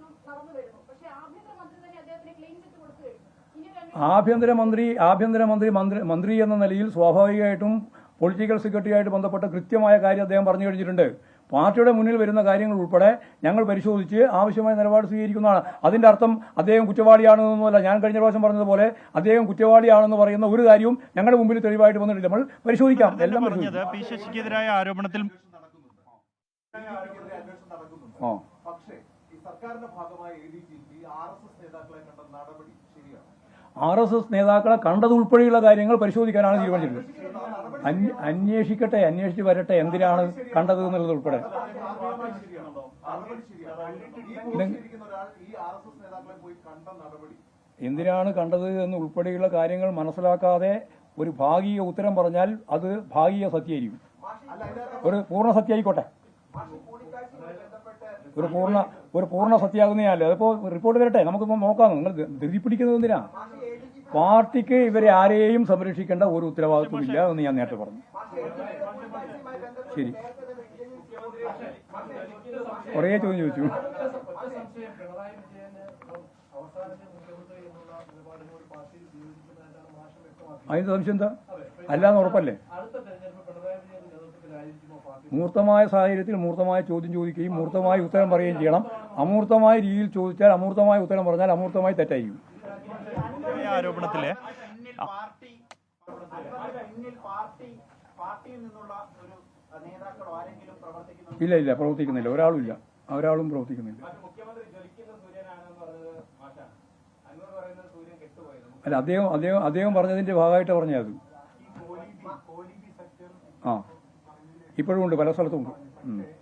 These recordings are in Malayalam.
അന്വേഷണം നടന്നു വരുന്നു. പക്ഷേ ആഭ്യന്തരമന്ത്രി തന്നെ അദ്ദേഹത്തിന് ക്ലീൻ ചിറ്റ് കൊടുത്തു കഴിഞ്ഞു ഇനി ഒരു ആഭ്യന്തരമന്ത്രി ആഭ്യന്തരമന്ത്രി മന്ത്രി മന്ത്രി എന്ന നിലയിൽ സ്വാഭാവികമായിട്ടും പൊളിറ്റിക്കൽ സെക്രട്ടറിയായിട്ട് ബന്ധപ്പെട്ട കൃത്യമായ കാര്യം അദ്ദേഹം പറഞ്ഞു കഴിഞ്ഞിട്ടുണ്ട്. പാർട്ടിയുടെ മുന്നിൽ വരുന്ന കാര്യങ്ങൾ ഉൾപ്പെടെ ഞങ്ങൾ പരിശോധിച്ച് ആവശ്യമായ നിലപാട് സ്വീകരിക്കുന്നതാണ്. അതിന്റെ അർത്ഥം അദ്ദേഹം കുറ്റവാളിയാണെന്നൊന്നുമല്ല ഞാൻ കഴിഞ്ഞ പ്രാവശ്യം പറഞ്ഞതുപോലെ അദ്ദേഹം കുറ്റവാളിയാണെന്ന് പറയുന്ന ഒരു കാര്യവും ഞങ്ങളുടെ മുമ്പിൽ തെളിവായിട്ട് വന്നിട്ടില്ല. നമ്മൾ പരിശോധിക്കാം. എല്ലാം പറഞ്ഞത് പരിശോധിക്കാം. ആരോപണത്തിൽ ആ. സർക്കാരിന്റെ ഭാഗമായ A D G P R S S നേതാക്കളെ കണ്ട നടപടി ശരിയാണ്? ആർ എസ് എസ് നേതാക്കളെ കണ്ടതുൾപ്പെടെയുള്ള കാര്യങ്ങൾ പരിശോധിക്കാനാണ് തീരുമാനിച്ചിട്ടുള്ളത് അന്വ- അന്വേഷിക്കട്ടെ അന്വേഷിച്ച് വരട്ടെ എന്തിനാണ് കണ്ടത് എന്നുള്ളത് ഉൾപ്പെടെ. എന്തിനാണ് കണ്ടത് എന്ന് ഉൾപ്പെടെയുള്ള കാര്യങ്ങൾ മനസ്സിലാക്കാതെ ഒരു ഭാഗീയ ഉത്തരം പറഞ്ഞാൽ അത് ഭാഗീയ സത്യമായിരിക്കും. ഒരു പൂർണ സത്യമായിക്കോട്ടെ ഒരു പൂർണ ഒരു പൂർണ സത്യാകുന്നതല്ലേ അതിപ്പോ റിപ്പോർട്ട് വരട്ടെ നമുക്കിപ്പോ നോക്കാം. നിങ്ങൾ ധൃതി പിടിക്കുന്നത് എന്തിനാ? പാർട്ടിക്ക് ഇവരെ ആരെയും സംരക്ഷിക്കേണ്ട ഒരു ഉത്തരവാദിത്വം ഇല്ല എന്ന് ഞാൻ നേരത്തെ പറഞ്ഞു. ശരി. കുറേ ചോദ്യം ചോദിച്ചു. അതിന് സംശയം എന്താ? അല്ലാന്ന് ഉറപ്പല്ലേ? മൂർത്തമായ സാഹചര്യത്തിൽ മൂർത്തമായ ചോദ്യം ചോദിക്കുകയും മൂർത്തമായ ഉത്തരം പറയുകയും ചെയ്യണം. അമൂർത്തമായ രീതിയിൽ ചോദിച്ചാൽ അമൂർത്തമായ ഉത്തരം പറഞ്ഞാൽ അമൂർത്തമായി തെറ്റായിരിക്കും. ആരോപണത്തിൽ ഇല്ല ഇല്ല പ്രവർത്തിക്കുന്നില്ല. ഒരാളും ഇല്ല. ഒരാളും പ്രവർത്തിക്കുന്നില്ല. അല്ല അദ്ദേഹം അദ്ദേഹം അദ്ദേഹം പറഞ്ഞതിന്റെ ഭാഗമായിട്ട് പറഞ്ഞത് ആ. ഇപ്പോഴും ഉണ്ട് പല സ്ഥലത്തും ഉണ്ട്.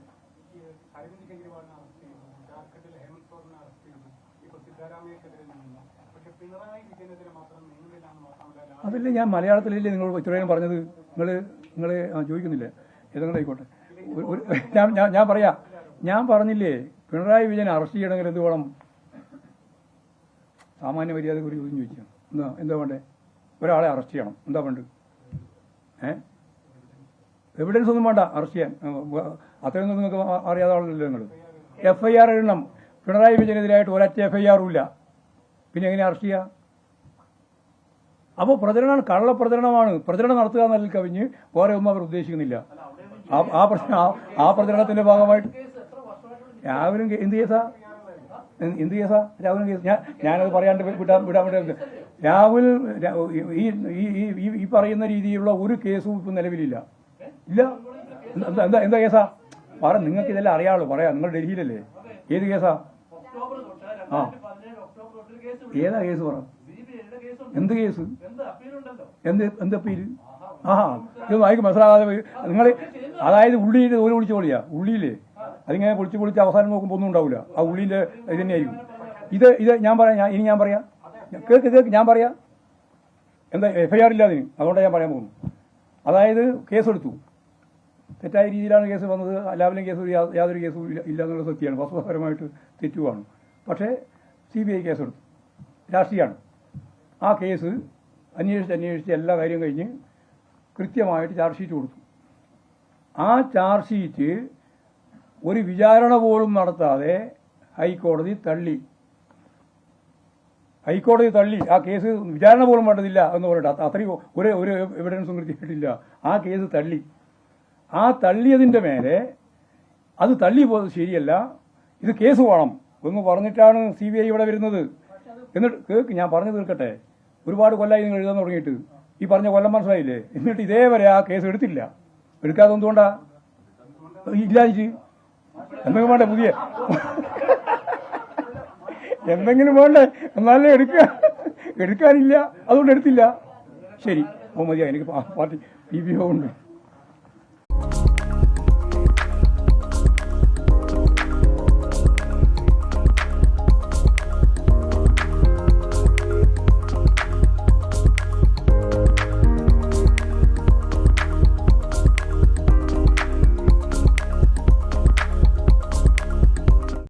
അതല്ലേ ഞാൻ മലയാളത്തിലല്ലേ നിങ്ങൾ ഇത്രയും പറഞ്ഞത്? നിങ്ങൾ നിങ്ങൾ ചോദിക്കുന്നില്ലേ? ഏതെങ്കിലും ആയിക്കോട്ടെ. ഒരു- ഞാൻ ഞാൻ- പറയാ. ഞാൻ പറഞ്ഞില്ലേ പിണറായി വിജയൻ അറസ്റ്റ് ചെയ്യണമെങ്കിൽ എന്ത് വേണം? സാമാന്യ മര്യാദ ഒരു ചോദ്യം ചോദിക്കാം. എന്താ എന്താ വേണ്ടേ? ഒരാളെ അറസ്റ്റ് ചെയ്യണം. എന്താ വേണ്ടത്? ഏ? എവിഡൻസ് ഒന്നും വേണ്ട അറസ്റ്റ് ചെയ്യാൻ. അത്രയൊന്നും നിങ്ങൾക്ക് അറിയാതെ ആളല്ലോ നിങ്ങൾ. എഫ് ഐ ആർ എഴുതണം പിണറായി വിജയനെതിരായിട്ട് ഒരൊറ്റ എഫ് ഐ ആറും ഇല്ല. പിന്നെ എങ്ങനെ അറസ്റ്റ് ചെയ്യുക അപ്പോൾ പ്രചരണം കള്ളപ്രചരണമാണ് പ്രചരണം നടത്തുക എന്നതിൽ കവിഞ്ഞ് വേറെ ഒന്നും അവർ ഉദ്ദേശിക്കുന്നില്ല. ആ- പ്രശ്നം ആ- പ്രചരണത്തിന്റെ ഭാഗമായിട്ട്. രാഹുലും കേ- എന്ത് കേസാ എന്ത് കേസാ രാഹുലും കേസ് ഞാൻ ഞാനത് പറയാണ്ട് വിടാൻ വിടാൻ വേണ്ടി രാഹുൽ ഈ- ഈ പറയുന്ന രീതിയിലുള്ള ഒരു കേസും ഇപ്പം നിലവിലില്ല. ഇല്ല. എന്താ എന്താ കേസാ? പറ നിങ്ങൾക്ക് ഇതെല്ലാം അറിയാമല്ലോ പറയാം. നിങ്ങൾ ഡൽഹിയിലല്ലേ? ഏത് കേസാ? ആ. ഏതാ കേസ് പറ? എന്ത് കേസ്? എന്ത് എന്ത് അപ്പീൽ ആ ഇത് ആയിക്ക് മനസ്സിലാകാതെ നിങ്ങൾ അതായത് ഉള്ളിയിൽ ഒരു പൊളിച്ചോളിയാ ഉള്ളിയിൽ അതിങ്ങനെ പൊളിച്ച് പൊളിച്ച് അവസാനം നോക്കുമ്പോൾ ഒന്നും ഉണ്ടാവില്ല ആ ഉള്ളിന്റെ ഇത് തന്നെയായിരിക്കും. ഇത് ഇത് ഞാൻ പറയാം ഞാൻ- ഇനി ഞാൻ പറയാം. കേൾക്ക് കേൾക്ക് ഞാൻ പറയാം. എന്താ എഫ്ഐആർ ഇല്ല അതിന്. അതുകൊണ്ടാണ് ഞാൻ പറയാൻ പോകുന്നു അതായത് കേസെടുത്തു. തെറ്റായ രീതിയിലാണ് കേസ് വന്നത്. അല്ലാവിലും കേസ് യാതൊരു കേസും ഇല്ല ഇല്ല എന്നുള്ള സത്യമാണ്. വസ്തുതാപരമായിട്ട് തെറ്റുവാണ്. പക്ഷേ സി ബി ഐ കേസെടുത്തു. രാഷ്ട്രീയമാണ് ആ കേസ് അന്വേഷിച്ച് അന്വേഷിച്ച് എല്ലാ കാര്യം കഴിഞ്ഞ് കൃത്യമായിട്ട് ചാർജ് ഷീറ്റ് കൊടുത്തു. ആ ചാർജ് ഷീറ്റ് ഒരു വിചാരണ പോലും നടത്താതെ ഹൈക്കോടതി തള്ളി. ഹൈക്കോടതി തള്ളി. ആ കേസ് വിചാരണ പോലും വേണ്ടതില്ല എന്ന് പറഞ്ഞിട്ട് അത് അത്രയും ഒരു ഒരു എവിഡൻസും കൃത്യമായിട്ടില്ല. ആ കേസ് തള്ളി. ആ തള്ളിയതിന്റെ മേലെ അത് തള്ളി പോയത് ശരിയല്ല. ഇത് കേസ് വേണം. എന്ന് പറഞ്ഞിട്ടാണ് സി ബി ഐ ഇവിടെ വരുന്നത്. എന്നിട്ട് കേക്ക് ഞാൻ പറഞ്ഞു തീർക്കട്ടെ. ഒരുപാട് കൊല്ലായി നിങ്ങൾ എഴുതാൻ തുടങ്ങിയിട്ട്. ഈ പറഞ്ഞ കൊല്ലം മനസ്സിലായില്ലേ? എന്നിട്ട് ഇതേവരെ ആ കേസ് എടുത്തില്ല. എടുക്കാതെ എന്തുകൊണ്ടാ? ഇല്ലാതിച്ച് എന്തെങ്കിലും വേണ്ടേ പുതിയ? എന്തെങ്കിലും വേണ്ടേ? എന്നാലേ എടുക്കുക എടുക്കാനില്ല. അതുകൊണ്ട് എടുത്തില്ല. ശരി. മതിയാ എനിക്ക് പാർട്ടി പി ബി ഒ ഉണ്ട്.